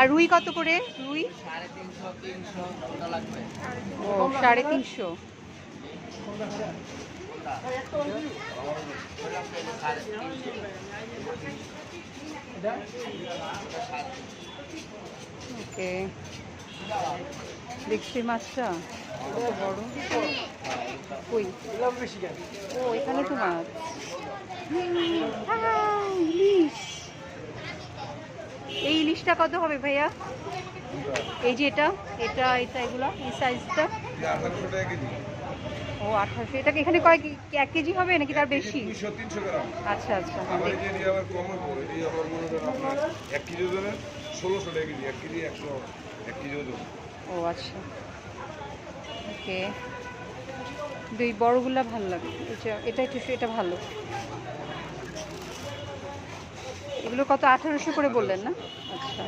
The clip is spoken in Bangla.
আর রুই কত করে? রুই? ও, সাড়ে তিনশো। ওকে। দেখছি মাছটা। কত বড়? কই? ও, এখানে তো মাছ। ইলিশটা কত হবে ভাইয়া? এই যে এটা এটা এটা এগুলা এই সাইজটা আঠারোশো টাকা কেজি ও আঠাশো এটা কি এখানে কয় কি- এক কেজি হবে নাকি তার বেশি? আচ্ছা আচ্ছা। মনে এক কেজি ওজনের ষোলোশো টাকা কেজি এক কেজি একশো এক কেজি ওজন। ও আচ্ছা। ওকে। দুই বড়গুলা ভালো লাগে। এটা এটা একটু এটা ভালো। এগুলো কত আঠারোশো করে বললেন না? আচ্ছা।